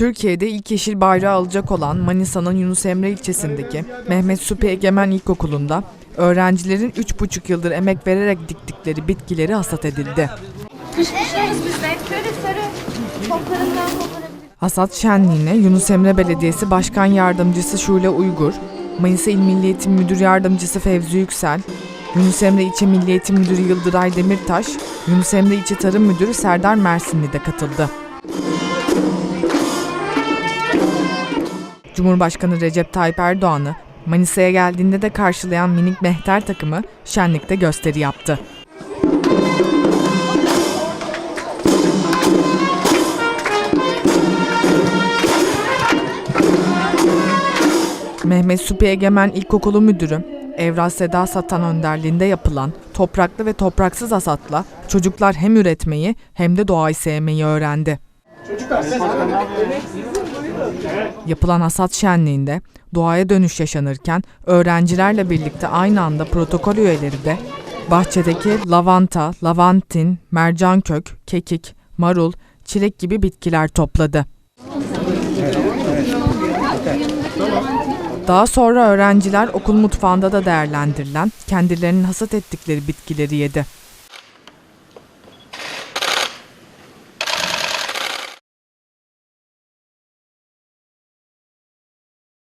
Türkiye'de ilk yeşil bayrağı alacak olan Manisa'nın Yunus Emre ilçesindeki Mehmet Supi Egemen İlkokulu'nda öğrencilerin 3,5 yıldır emek vererek diktikleri bitkileri hasat edildi. Hasat şenliğine Yunus Emre Belediyesi Başkan Yardımcısı Şule Uygur, Manisa İl Milli Eğitim Müdür Yardımcısı Fevzi Yüksel, Yunus Emre İlçe Milli Eğitim Müdürü Yıldıray Demirtaş, Yunus Emre İlçe Tarım Müdürü Serdar Mersinli de katıldı. Cumhurbaşkanı Recep Tayyip Erdoğan'ı Manisa'ya geldiğinde de karşılayan minik mehter takımı şenlikte gösteri yaptı. Mehmet Supi Egemen İlkokulu Müdürü Evraz Seda Satan önderliğinde yapılan topraklı ve topraksız hasatla çocuklar hem üretmeyi hem de doğayı sevmeyi öğrendi. Yapılan hasat şenliğinde doğaya dönüş yaşanırken öğrencilerle birlikte aynı anda protokol üyeleri de bahçedeki lavanta, lavantin, mercankök, kekik, marul, çilek gibi bitkiler topladı. Daha sonra öğrenciler okul mutfağında da değerlendirilen kendilerinin hasat ettikleri bitkileri yedi.